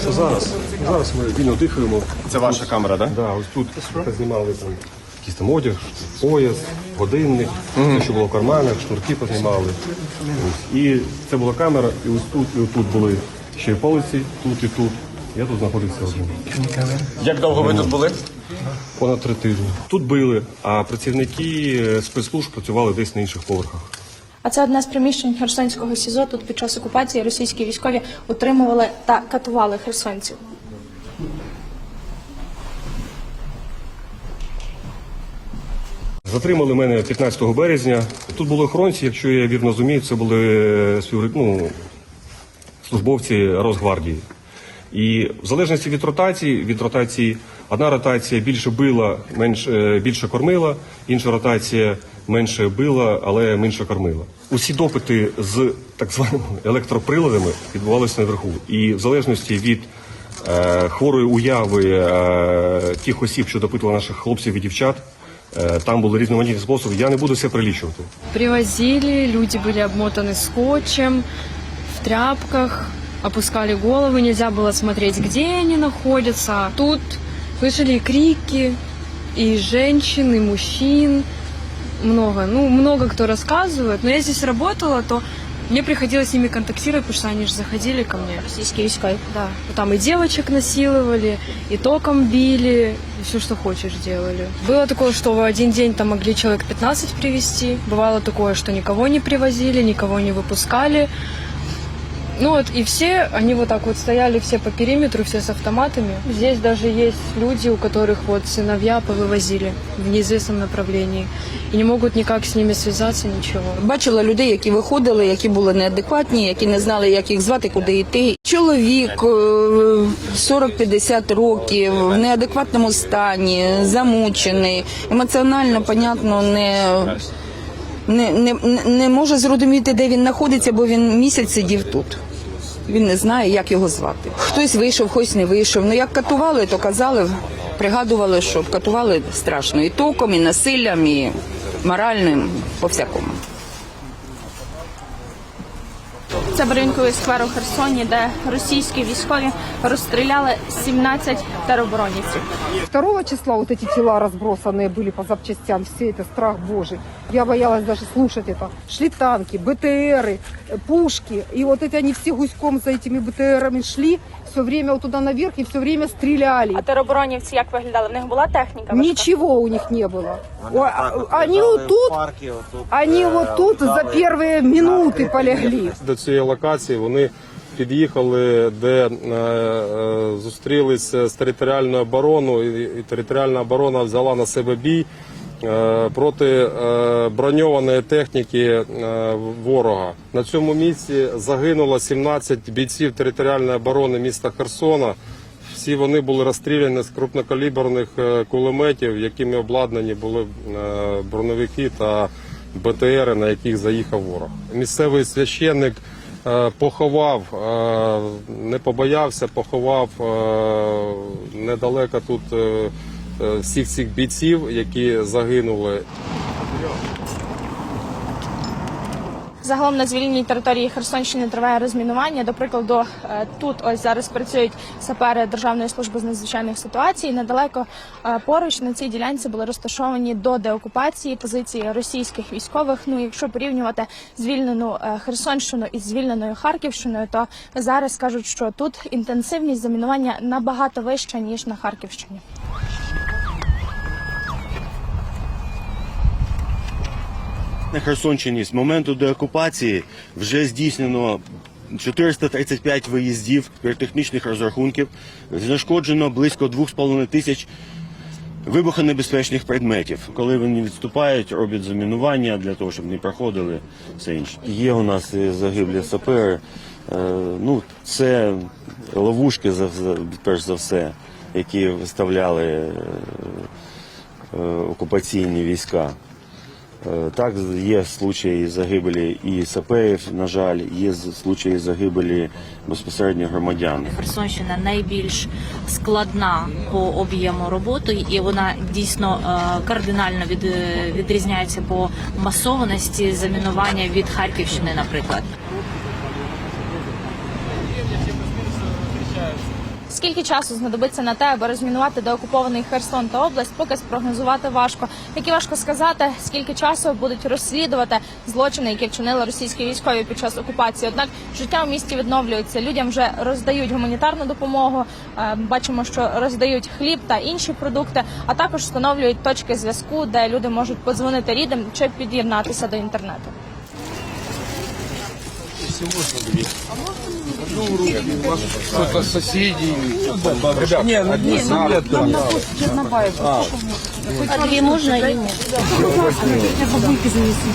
Що зараз? Зараз ми вільно дихаємо. Це ваша камера, так? Да, ось тут знімали там якийсь там одяг, пояс, годинник, все, що було в карманах, шнурки познімали. Ось. І це була камера, і ось тут, і отут були ще й полиці, тут і тут. Я тут знаходився один. Як довго ви тут були? Понад три тижні. Тут били, а працівники е, спецслужб працювали десь на інших поверхах. А це одне з приміщень Херсонського СІЗО. Тут під час окупації російські військові утримували та катували херсонців. Затримали мене 15 березня. Тут були охоронці, якщо я вірно розумію, це були е, ну, службовці Росгвардії. І в залежності від ротації, від ротації одна ротація більше била, менш, е, більше кормила, інша ротація менше била, але менше кормила. Усі допити з так званими електроприладами відбувалися наверху. І в залежності від е, хворої уяви е, тих осіб, що допитували наших хлопців і дівчат, е, там були різноманітні способи. Я не буду все прилічувати. Привозили, люди были обмотаны скотчем, в тряпках, опускали головы, нельзя было смотреть, где они находятся. Тут слышали и крики, и женщин, и мужчин, много, ну, много кто рассказывает. Но я здесь работала, то мне приходилось с ними контактировать, потому что они же заходили ко мне. Російські військові. Да, там и девочек насиловали, и током били, и все, что хочешь, делали. Было такое, что в один день там могли человек 15 привезти. Бывало такое, что никого не привозили, никого не выпускали. Ну вот, и все, они вот так вот стояли все по периметру, все с автоматами. Здесь даже есть люди, у которых вот сыновья повывозили в неизвестном направлении. И не могут никак с ними связаться, ничего. Бачила людей, які виходили, які були неадекватні, які не знали, як їх звати, куди йти. Чоловік е, 40-50 років в неадекватному стані, замучений, емоціонально, понятно, не, не, не, не може зрозуміти, де він знаходиться, бо він місяць сидів тут. Він не знає, як його звати. Хтось вийшов, хтось не вийшов. Ну як катували, то казали, пригадували, що катували страшно і током, і насиллям, і моральним, по всякому. Це Барвінковий сквер у Херсоні, де російські військові розстріляли 17 тероборонівців. 2 числа вот эти тела разбросанные были по запчастям, все это страх божий. Я боялась даже слушать это. Шли танки, БТРы, э, пушки. И вот эти они все гуськом за этими БТРами шли, все время вот туда наверх и все время стреляли. А тероборонівці як виглядали? В них була техніка? важка? Ничего у них не было. О, а- Они вот тут, они вот тут за первые минуты полегли. до цієї локації вони під'їхали, де е, е, зустрілися з територіальною обороною, і, і територіальна оборона взяла на себе бій е, проти е, броньованої техніки е, ворога. На цьому місці загинуло 17 бійців територіальної оборони міста Херсона. Всі вони були розстріляні з крупнокаліберних е, кулеметів, якими обладнані були е, броневики та БТРи, на яких заїхав ворог. Місцевий священник е, поховав, е, не побоявся, поховав е, недалеко тут е, е, всіх цих бійців, які загинули. Загалом на звільненій території Херсонщини триває розмінування. До прикладу, е, тут ось зараз працюють сапери Державної служби з надзвичайних ситуацій. Недалеко е, поруч на цій ділянці були розташовані до деокупації позиції російських військових. Ну, якщо порівнювати звільнену е, Херсонщину із звільненою Харківщиною, то зараз кажуть, що тут інтенсивність замінування набагато вища ніж на Харківщині. На Херсонщині з моменту деокупації вже здійснено 435 виїздів піротехнічних розрахунків. Знешкоджено близько 2,5 тисяч вибухонебезпечних предметів. Коли вони відступають, роблять замінування для того, щоб не проходили все інше. Є у нас загиблі сапери. Е, Ну, це ловушки, перш за все, які виставляли е, е, окупаційні війська. Е, Так, є случаї загибелі і саперів, на жаль, є случаї загибелі безпосередньо громадян. Херсонщина найбільш складна по об'єму роботи, і вона дійсно е, кардинально від, е, відрізняється по масованості замінування від Харківщини, наприклад. Скільки часу знадобиться на те, аби розмінувати деокупований Херсон та область, поки спрогнозувати важко. Як і важко сказати, скільки часу будуть розслідувати злочини, які вчинили російські військові під час окупації. Однак життя у місті відновлюється. Людям вже роздають гуманітарну допомогу. Е, Бачимо, що роздають хліб та інші продукти, а також встановлюють точки зв'язку, де люди можуть подзвонити рідним чи під'єднатися до інтернету. А кто-то соседи. Ребят, не, ну, не, ну, надо, нам на пост Чернобаев. А. а две можно а или нет? Бабульки занесли.